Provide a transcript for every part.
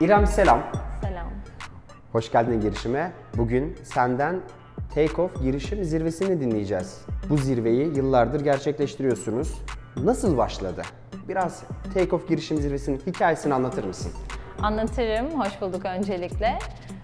İrem selam. Selam. Hoş geldin girişime. Bugün senden Takeoff girişim zirvesini dinleyeceğiz. Bu zirveyi yıllardır gerçekleştiriyorsunuz. Nasıl başladı? Biraz Takeoff girişim zirvesinin hikayesini anlatır mısın? Anlatırım. Hoş bulduk öncelikle.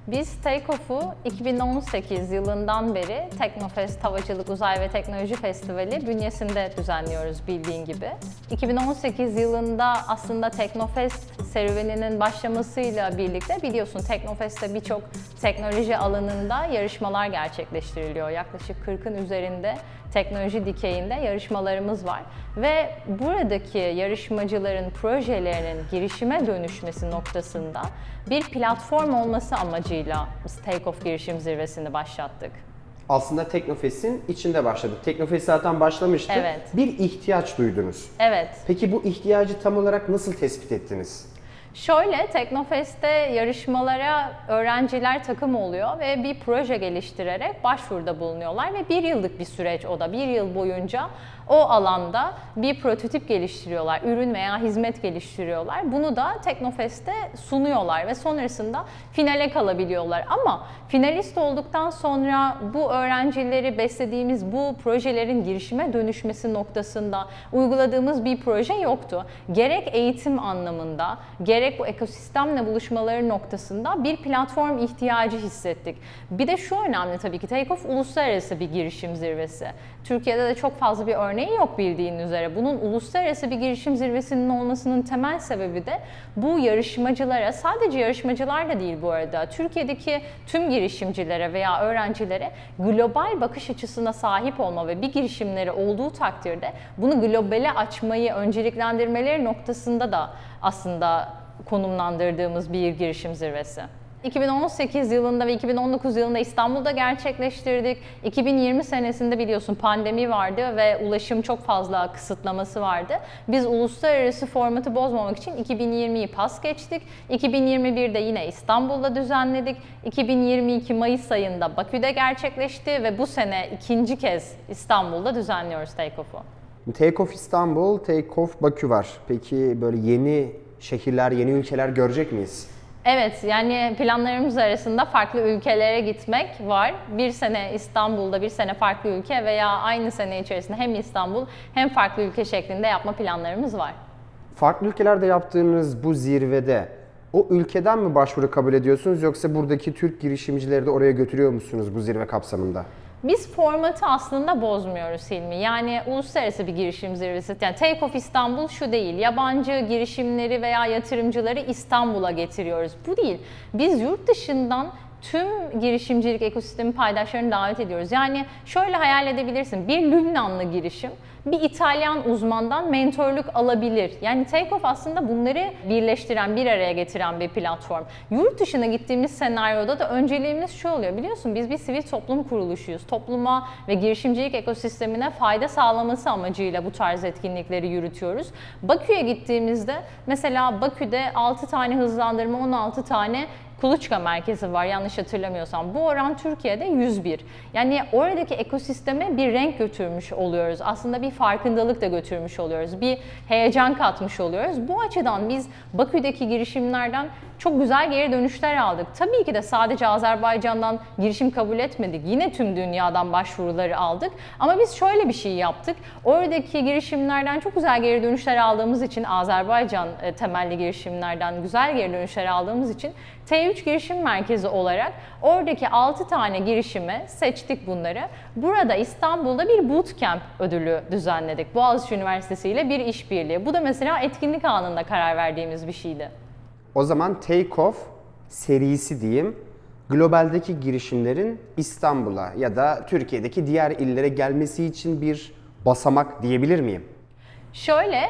Biz Takeoff'u 2018 yılından beri Teknofest Havacılık Uzay ve Teknoloji Festivali bünyesinde düzenliyoruz bildiğin gibi. 2018 yılında aslında Teknofest serüveninin başlamasıyla birlikte biliyorsun Teknofest'te birçok teknoloji alanında yarışmalar gerçekleştiriliyor. Yaklaşık 40'ın üzerinde teknoloji dikeyinde yarışmalarımız var. Ve buradaki yarışmacıların projelerinin girişime dönüşmesi noktasında bir platform olması amacıyla biz Takeoff girişim zirvesini başlattık. Aslında Teknofest'in içinde başladı. Teknofest zaten başlamıştı. Evet. Bir ihtiyaç duydunuz. Evet, Peki bu ihtiyacı tam olarak nasıl tespit ettiniz? Şöyle Teknofest'te yarışmalara öğrenciler takım oluyor ve bir proje geliştirerek başvuruda bulunuyorlar ve bir yıllık bir süreç o da. Bir yıl boyunca o alanda bir prototip geliştiriyorlar, ürün veya hizmet geliştiriyorlar. Bunu da Teknofest'te sunuyorlar ve sonrasında finale kalabiliyorlar. Ama finalist olduktan sonra bu öğrencileri beslediğimiz bu projelerin girişime dönüşmesi noktasında uyguladığımız bir proje yoktu. Gerek eğitim anlamında, gerek bu ekosistemle buluşmaları noktasında bir platform ihtiyacı hissettik. Bir de şu önemli tabii ki Takeoff uluslararası bir girişim zirvesi. Türkiye'de de çok fazla bir örneği yok bildiğin üzere. Bunun uluslararası bir girişim zirvesinin olmasının temel sebebi de bu yarışmacılara, sadece yarışmacılar da değil bu arada, Türkiye'deki tüm girişimcilere veya öğrencilere global bakış açısına sahip olma ve bir girişimleri olduğu takdirde bunu globale açmayı önceliklendirmeleri noktasında da aslında konumlandırdığımız bir girişim zirvesi. 2018 yılında ve 2019 yılında İstanbul'da gerçekleştirdik. 2020 senesinde biliyorsun pandemi vardı ve ulaşım çok fazla kısıtlaması vardı. Biz uluslararası formatı bozmamak için 2020'yi pas geçtik. 2021'de yine İstanbul'da düzenledik. 2022 Mayıs ayında Bakü'de gerçekleşti ve bu sene ikinci kez İstanbul'da düzenliyoruz Takeoff'u. Takeoff İstanbul, Takeoff Bakü var. Peki böyle yeni şehirler, yeni ülkeler görecek miyiz? Evet, yani planlarımız arasında farklı ülkelere gitmek var. Bir sene İstanbul'da, bir sene farklı ülke veya aynı sene içerisinde hem İstanbul hem farklı ülke şeklinde yapma planlarımız var. Farklı ülkelerde yaptığınız bu zirvede o ülkeden mi başvuru kabul ediyorsunuz yoksa buradaki Türk girişimcileri de oraya götürüyor musunuz bu zirve kapsamında? Biz formatı aslında bozmuyoruz Hilmi. Yani uluslararası bir girişim zirvesi. Yani Take Off İstanbul şu değil. Yabancı girişimleri veya yatırımcıları İstanbul'a getiriyoruz. Bu değil. Biz yurt dışından tüm girişimcilik ekosistemi paydaşlarını davet ediyoruz. Yani şöyle hayal edebilirsin. Bir Lübnanlı girişim bir İtalyan uzmandan mentorluk alabilir. Yani Takeoff aslında bunları birleştiren, bir araya getiren bir platform. Yurt dışına gittiğimiz senaryoda da önceliğimiz şu oluyor. Biliyorsun biz bir sivil toplum kuruluşuyuz. Topluma ve girişimcilik ekosistemine fayda sağlaması amacıyla bu tarz etkinlikleri yürütüyoruz. Bakü'ye gittiğimizde mesela Bakü'de 6 tane hızlandırma, 16 tane kuluçka merkezi var yanlış hatırlamıyorsam. Bu oran Türkiye'de 101. Yani oradaki ekosisteme bir renk götürmüş oluyoruz. Aslında bir farkındalık da götürmüş oluyoruz. Bir heyecan katmış oluyoruz. Bu açıdan biz Bakü'deki girişimlerden çok güzel geri dönüşler aldık. Tabii ki de sadece Azerbaycan'dan girişim kabul etmedik. Yine tüm dünyadan başvuruları aldık. Ama biz şöyle bir şey yaptık. Oradaki girişimlerden çok güzel geri dönüşler aldığımız için Azerbaycan e, temelli girişimlerden güzel geri dönüşler aldığımız için T3 Girişim Merkezi olarak oradaki 6 tane girişimi seçtik bunları. Burada İstanbul'da bir bootcamp ödülü düzenledik. Boğaziçi Üniversitesi ile bir işbirliği. Bu da mesela etkinlik anında karar verdiğimiz bir şeydi. O zaman Takeoff serisi diyeyim. Globaldeki girişimlerin İstanbul'a ya da Türkiye'deki diğer illere gelmesi için bir basamak diyebilir miyim? Şöyle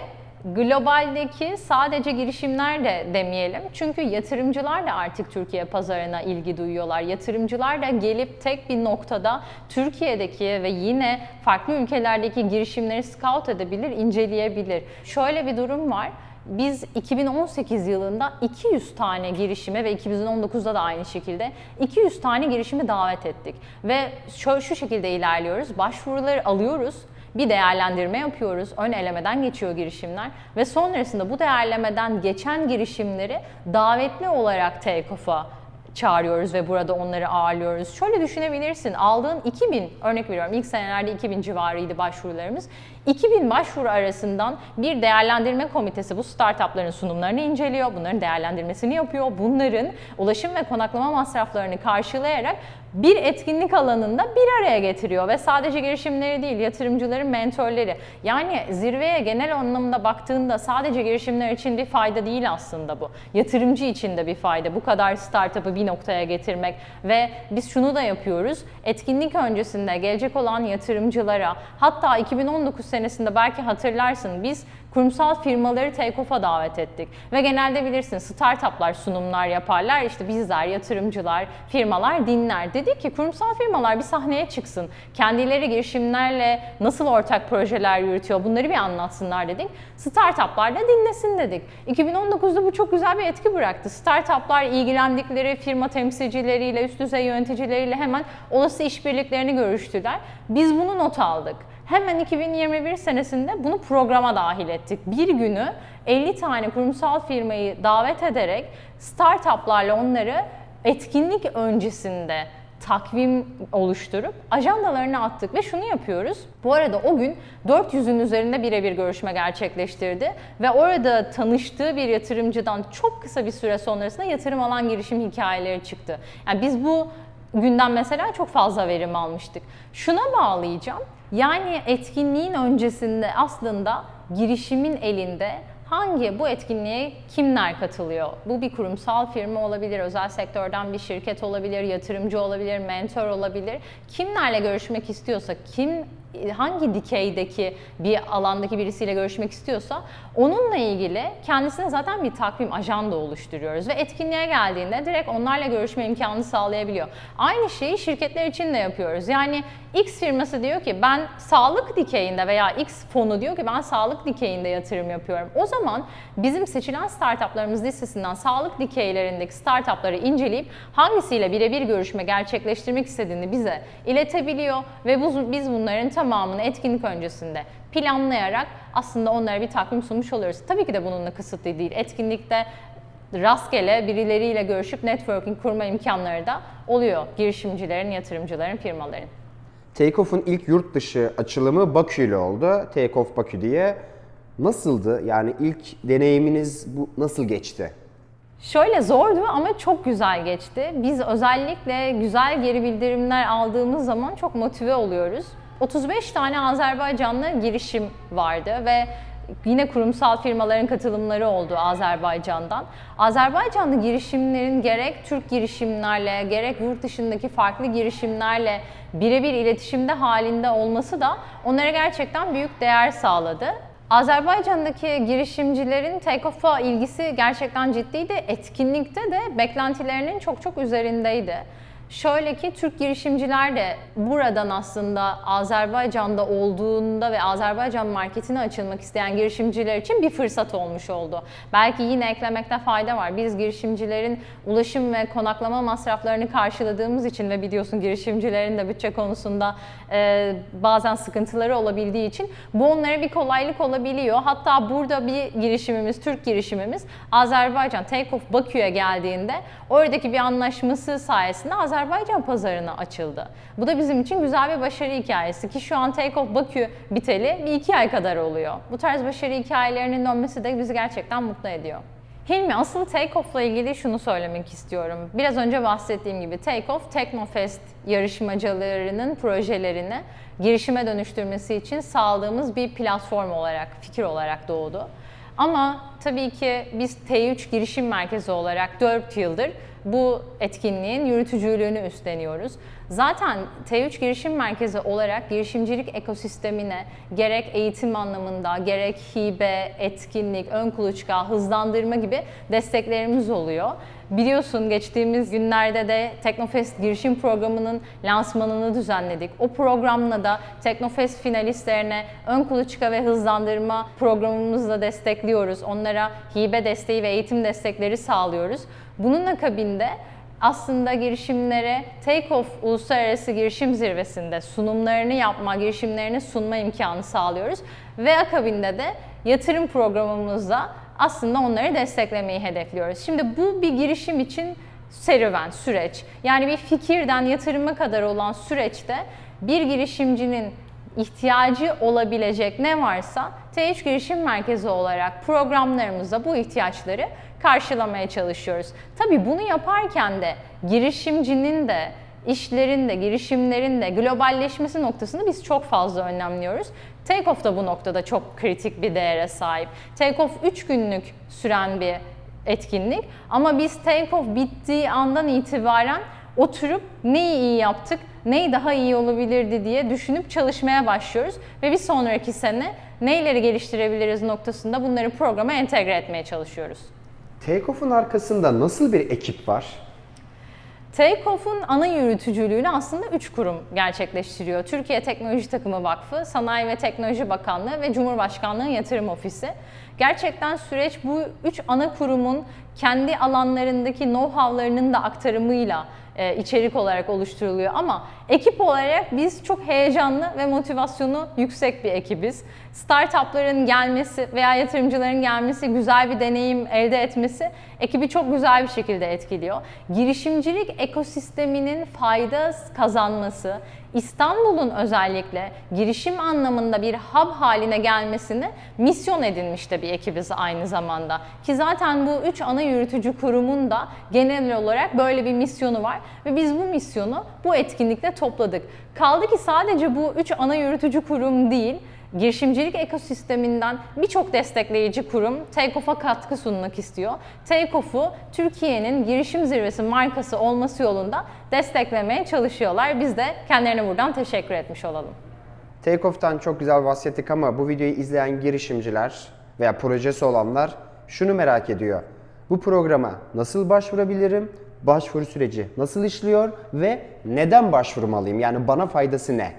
globaldeki sadece girişimler de demeyelim. Çünkü yatırımcılar da artık Türkiye pazarına ilgi duyuyorlar. Yatırımcılar da gelip tek bir noktada Türkiye'deki ve yine farklı ülkelerdeki girişimleri scout edebilir, inceleyebilir. Şöyle bir durum var. Biz 2018 yılında 200 tane girişime ve 2019'da da aynı şekilde 200 tane girişimi davet ettik. Ve şu, şu şekilde ilerliyoruz. Başvuruları alıyoruz bir değerlendirme yapıyoruz. Ön elemeden geçiyor girişimler ve sonrasında bu değerlemeden geçen girişimleri davetli olarak take-off'a çağırıyoruz ve burada onları ağırlıyoruz. Şöyle düşünebilirsin. Aldığın 2000 örnek veriyorum ilk senelerde 2000 civarıydı başvurularımız. 2000 başvuru arasından bir değerlendirme komitesi bu startupların sunumlarını inceliyor. Bunların değerlendirmesini yapıyor. Bunların ulaşım ve konaklama masraflarını karşılayarak bir etkinlik alanında bir araya getiriyor ve sadece girişimleri değil, yatırımcıların mentorları. Yani zirveye genel anlamda baktığında sadece girişimler için bir fayda değil aslında bu. Yatırımcı için de bir fayda. Bu kadar startup'ı bir noktaya getirmek ve biz şunu da yapıyoruz. Etkinlik öncesinde gelecek olan yatırımcılara hatta 2019 senesinde belki hatırlarsın biz kurumsal firmaları take-off'a davet ettik. Ve genelde bilirsin startuplar sunumlar yaparlar. İşte bizler, yatırımcılar, firmalar dinler. Dedik ki kurumsal firmalar bir sahneye çıksın. Kendileri girişimlerle nasıl ortak projeler yürütüyor bunları bir anlatsınlar dedik. Startuplar da dinlesin dedik. 2019'da bu çok güzel bir etki bıraktı. Startuplar ilgilendikleri firma temsilcileriyle, üst düzey yöneticileriyle hemen olası işbirliklerini görüştüler. Biz bunu not aldık. Hemen 2021 senesinde bunu programa dahil ettik. Bir günü 50 tane kurumsal firmayı davet ederek startuplarla onları etkinlik öncesinde takvim oluşturup ajandalarına attık ve şunu yapıyoruz. Bu arada o gün 400'ün üzerinde birebir görüşme gerçekleştirdi ve orada tanıştığı bir yatırımcıdan çok kısa bir süre sonrasında yatırım alan girişim hikayeleri çıktı. Yani biz bu günden mesela çok fazla verim almıştık. Şuna bağlayacağım. Yani etkinliğin öncesinde aslında girişimin elinde hangi bu etkinliğe kimler katılıyor? Bu bir kurumsal firma olabilir, özel sektörden bir şirket olabilir, yatırımcı olabilir, mentor olabilir. Kimlerle görüşmek istiyorsa, kim hangi dikeydeki bir alandaki birisiyle görüşmek istiyorsa onunla ilgili kendisine zaten bir takvim ajanda oluşturuyoruz ve etkinliğe geldiğinde direkt onlarla görüşme imkanını sağlayabiliyor. Aynı şeyi şirketler için de yapıyoruz. Yani X firması diyor ki ben sağlık dikeyinde veya X fonu diyor ki ben sağlık dikeyinde yatırım yapıyorum. O zaman bizim seçilen startuplarımız listesinden sağlık dikeylerindeki startupları inceleyip hangisiyle birebir görüşme gerçekleştirmek istediğini bize iletebiliyor ve bu, biz bunların tamamını etkinlik öncesinde planlayarak aslında onlara bir takvim sunmuş oluyoruz. Tabii ki de bununla kısıtlı değil. Etkinlikte rastgele birileriyle görüşüp networking kurma imkanları da oluyor girişimcilerin, yatırımcıların, firmaların. Takeoff'un ilk yurt dışı açılımı Bakü ile oldu. Takeoff Bakü diye. Nasıldı? Yani ilk deneyiminiz bu nasıl geçti? Şöyle zordu ama çok güzel geçti. Biz özellikle güzel geri bildirimler aldığımız zaman çok motive oluyoruz. 35 tane Azerbaycanlı girişim vardı ve yine kurumsal firmaların katılımları oldu Azerbaycan'dan. Azerbaycanlı girişimlerin gerek Türk girişimlerle gerek yurt dışındaki farklı girişimlerle birebir iletişimde halinde olması da onlara gerçekten büyük değer sağladı. Azerbaycan'daki girişimcilerin take-off'a ilgisi gerçekten ciddiydi. Etkinlikte de beklentilerinin çok çok üzerindeydi. Şöyle ki Türk girişimciler de buradan aslında Azerbaycan'da olduğunda ve Azerbaycan marketine açılmak isteyen girişimciler için bir fırsat olmuş oldu. Belki yine eklemekte fayda var. Biz girişimcilerin ulaşım ve konaklama masraflarını karşıladığımız için ve biliyorsun girişimcilerin de bütçe konusunda e, bazen sıkıntıları olabildiği için bu onlara bir kolaylık olabiliyor. Hatta burada bir girişimimiz, Türk girişimimiz Azerbaycan Takeoff Bakü'ye geldiğinde oradaki bir anlaşması sayesinde Azerbaycan pazarına açıldı. Bu da bizim için güzel bir başarı hikayesi ki şu an Takeoff Bakü biteli bir iki ay kadar oluyor. Bu tarz başarı hikayelerinin dönmesi de bizi gerçekten mutlu ediyor. Hilmi asıl Takeoff'la ilgili şunu söylemek istiyorum. Biraz önce bahsettiğim gibi Takeoff, Teknofest yarışmacılarının projelerini girişime dönüştürmesi için sağladığımız bir platform olarak, fikir olarak doğdu. Ama tabii ki biz T3 Girişim Merkezi olarak 4 yıldır bu etkinliğin yürütücülüğünü üstleniyoruz. Zaten T3 Girişim Merkezi olarak girişimcilik ekosistemine gerek eğitim anlamında, gerek hibe, etkinlik, ön kuluçka, hızlandırma gibi desteklerimiz oluyor. Biliyorsun geçtiğimiz günlerde de Teknofest girişim programının lansmanını düzenledik. O programla da Teknofest finalistlerine ön kuluçka ve hızlandırma programımızla destekliyoruz. Onlara hibe desteği ve eğitim destekleri sağlıyoruz. Bunun akabinde aslında girişimlere Takeoff Uluslararası Girişim Zirvesi'nde sunumlarını yapma, girişimlerini sunma imkanı sağlıyoruz. Ve akabinde de yatırım programımızda aslında onları desteklemeyi hedefliyoruz. Şimdi bu bir girişim için serüven, süreç. Yani bir fikirden yatırıma kadar olan süreçte bir girişimcinin ihtiyacı olabilecek ne varsa T3 Girişim Merkezi olarak programlarımızda bu ihtiyaçları karşılamaya çalışıyoruz. Tabii bunu yaparken de girişimcinin de işlerin de, girişimlerin de globalleşmesi noktasını biz çok fazla önemliyoruz. Takeoff da bu noktada çok kritik bir değere sahip. Takeoff 3 günlük süren bir etkinlik ama biz Takeoff bittiği andan itibaren oturup neyi iyi yaptık, neyi daha iyi olabilirdi diye düşünüp çalışmaya başlıyoruz ve bir sonraki sene neyleri geliştirebiliriz noktasında bunları programa entegre etmeye çalışıyoruz. Takeoff'un arkasında nasıl bir ekip var? Takeoff'un ana yürütücülüğünü aslında 3 kurum gerçekleştiriyor. Türkiye Teknoloji Takımı Vakfı, Sanayi ve Teknoloji Bakanlığı ve Cumhurbaşkanlığı Yatırım Ofisi. Gerçekten süreç bu 3 ana kurumun kendi alanlarındaki know-how'larının da aktarımıyla e, içerik olarak oluşturuluyor ama ekip olarak biz çok heyecanlı ve motivasyonu yüksek bir ekibiz. Startupların gelmesi veya yatırımcıların gelmesi, güzel bir deneyim elde etmesi ekibi çok güzel bir şekilde etkiliyor. Girişimcilik ekosisteminin fayda kazanması, İstanbul'un özellikle girişim anlamında bir hub haline gelmesini misyon edinmiş de bir ekibiz aynı zamanda. Ki zaten bu üç ana yürütücü kurumun da genel olarak böyle bir misyonu var ve biz bu misyonu bu etkinlikte topladık. Kaldı ki sadece bu üç ana yürütücü kurum değil, girişimcilik ekosisteminden birçok destekleyici kurum Takeoff'a katkı sunmak istiyor. Takeoff'u Türkiye'nin girişim zirvesi markası olması yolunda desteklemeye çalışıyorlar. Biz de kendilerine buradan teşekkür etmiş olalım. Takeoff'tan çok güzel bahsettik ama bu videoyu izleyen girişimciler veya projesi olanlar şunu merak ediyor. Bu programa nasıl başvurabilirim? Başvuru süreci nasıl işliyor ve neden başvurmalıyım? Yani bana faydası ne?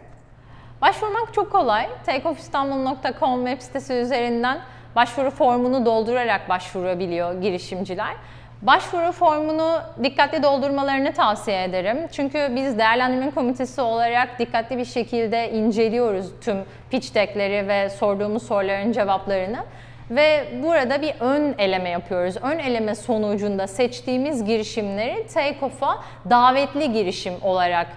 Başvurmak çok kolay. takeoffistanbul.com web sitesi üzerinden başvuru formunu doldurarak başvurabiliyor girişimciler. Başvuru formunu dikkatli doldurmalarını tavsiye ederim. Çünkü biz değerlendirme komitesi olarak dikkatli bir şekilde inceliyoruz tüm pitch deckleri ve sorduğumuz soruların cevaplarını. Ve burada bir ön eleme yapıyoruz. Ön eleme sonucunda seçtiğimiz girişimleri Takeoff'a davetli girişim olarak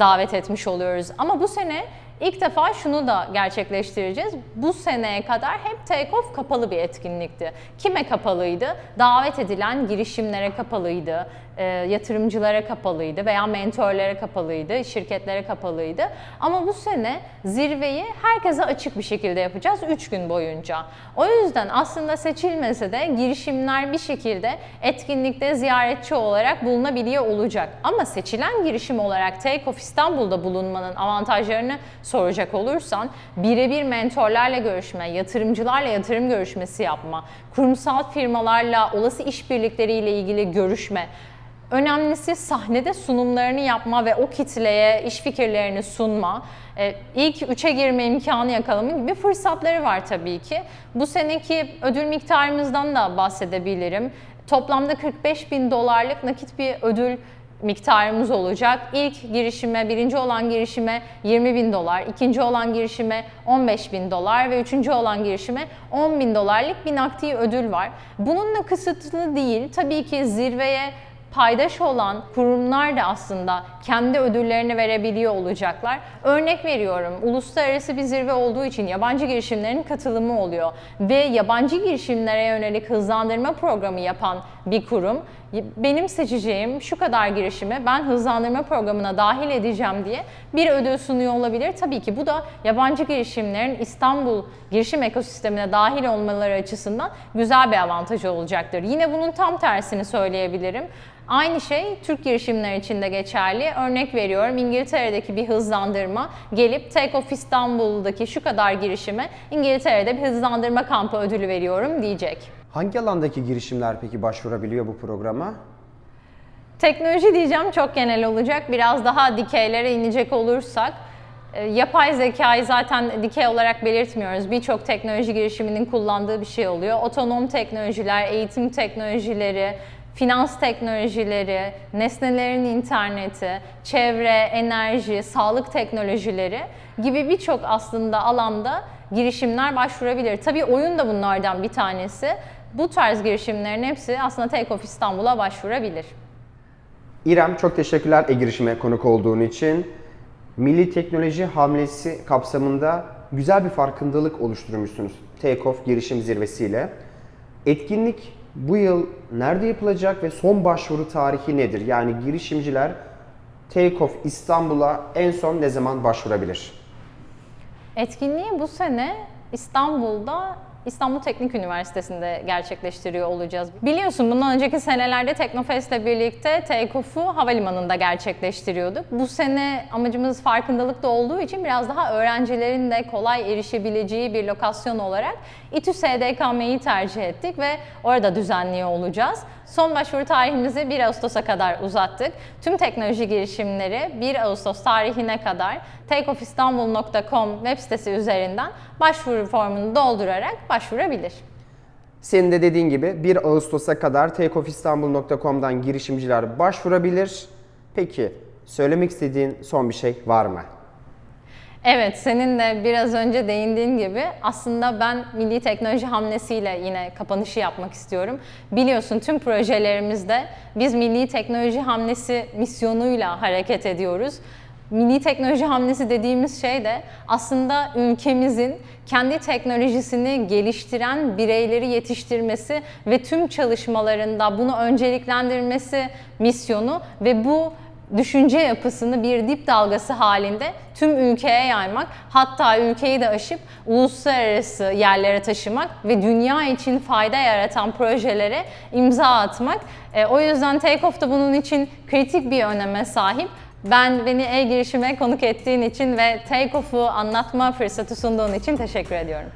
davet etmiş oluyoruz. Ama bu sene ilk defa şunu da gerçekleştireceğiz. Bu seneye kadar hep Takeoff kapalı bir etkinlikti. Kime kapalıydı? Davet edilen girişimlere kapalıydı, e, yatırımcılara kapalıydı veya mentörlere kapalıydı, şirketlere kapalıydı. Ama bu sene zirveyi herkese açık bir şekilde yapacağız 3 gün boyunca. O yüzden aslında seçilmese de girişimler bir şekilde etkinlikte ziyaretçi olarak bulunabiliyor olacak. Ama seçilen girişim olarak Takeoff İstanbul'da bulunmanın avantajlarını soracak olursan birebir mentorlarla görüşme, yatırımcılarla yatırım görüşmesi yapma, kurumsal firmalarla olası işbirlikleriyle ilgili görüşme, Önemlisi sahnede sunumlarını yapma ve o kitleye iş fikirlerini sunma. Ee, ilk üçe girme imkanı yakalama gibi fırsatları var tabii ki. Bu seneki ödül miktarımızdan da bahsedebilirim. Toplamda 45 bin dolarlık nakit bir ödül miktarımız olacak. İlk girişime, birinci olan girişime 20 bin dolar, ikinci olan girişime 15 bin dolar ve üçüncü olan girişime 10 bin dolarlık bir nakdi ödül var. Bununla kısıtlı değil. Tabii ki zirveye paydaş olan kurumlar da aslında kendi ödüllerini verebiliyor olacaklar. Örnek veriyorum, uluslararası bir zirve olduğu için yabancı girişimlerin katılımı oluyor ve yabancı girişimlere yönelik hızlandırma programı yapan bir kurum benim seçeceğim şu kadar girişimi ben hızlandırma programına dahil edeceğim diye bir ödül sunuyor olabilir. Tabii ki bu da yabancı girişimlerin İstanbul girişim ekosistemine dahil olmaları açısından güzel bir avantajı olacaktır. Yine bunun tam tersini söyleyebilirim. Aynı şey Türk girişimler için de geçerli. Örnek veriyorum İngiltere'deki bir hızlandırma gelip Take Off İstanbul'daki şu kadar girişime İngiltere'de bir hızlandırma kampı ödülü veriyorum diyecek. Hangi alandaki girişimler peki başvurabiliyor bu programa? Teknoloji diyeceğim çok genel olacak. Biraz daha dikeylere inecek olursak e, Yapay zekayı zaten dikey olarak belirtmiyoruz. Birçok teknoloji girişiminin kullandığı bir şey oluyor. Otonom teknolojiler, eğitim teknolojileri, finans teknolojileri, nesnelerin interneti, çevre, enerji, sağlık teknolojileri gibi birçok aslında alanda girişimler başvurabilir. Tabii oyun da bunlardan bir tanesi. Bu tarz girişimlerin hepsi aslında Take Off İstanbul'a başvurabilir. İrem çok teşekkürler e-girişime konuk olduğun için. Milli Teknoloji Hamlesi kapsamında güzel bir farkındalık oluşturmuşsunuz Take-Off girişim zirvesiyle. Etkinlik bu yıl nerede yapılacak ve son başvuru tarihi nedir? Yani girişimciler Take-Off İstanbul'a en son ne zaman başvurabilir? Etkinliği bu sene İstanbul'da İstanbul Teknik Üniversitesi'nde gerçekleştiriyor olacağız. Biliyorsun bundan önceki senelerde Teknofest'le birlikte Take-Off'u havalimanında gerçekleştiriyorduk. Bu sene amacımız farkındalıkta olduğu için biraz daha öğrencilerin de kolay erişebileceği bir lokasyon olarak İTÜ SDKM'yi tercih ettik ve orada düzenliyor olacağız. Son başvuru tarihimizi 1 Ağustos'a kadar uzattık. Tüm teknoloji girişimleri 1 Ağustos tarihine kadar takeoffistanbul.com web sitesi üzerinden başvuru formunu doldurarak başvurabilir. Senin de dediğin gibi 1 Ağustos'a kadar takeoffistanbul.com'dan girişimciler başvurabilir. Peki söylemek istediğin son bir şey var mı? Evet, senin de biraz önce değindiğin gibi aslında ben milli teknoloji hamlesiyle yine kapanışı yapmak istiyorum. Biliyorsun tüm projelerimizde biz milli teknoloji hamlesi misyonuyla hareket ediyoruz. Milli teknoloji hamlesi dediğimiz şey de aslında ülkemizin kendi teknolojisini geliştiren bireyleri yetiştirmesi ve tüm çalışmalarında bunu önceliklendirmesi misyonu ve bu düşünce yapısını bir dip dalgası halinde tüm ülkeye yaymak, hatta ülkeyi de aşıp uluslararası yerlere taşımak ve dünya için fayda yaratan projelere imza atmak. E, o yüzden Takeoff da bunun için kritik bir öneme sahip. Ben beni e-girişime konuk ettiğin için ve Takeoff'u anlatma fırsatı sunduğun için teşekkür ediyorum.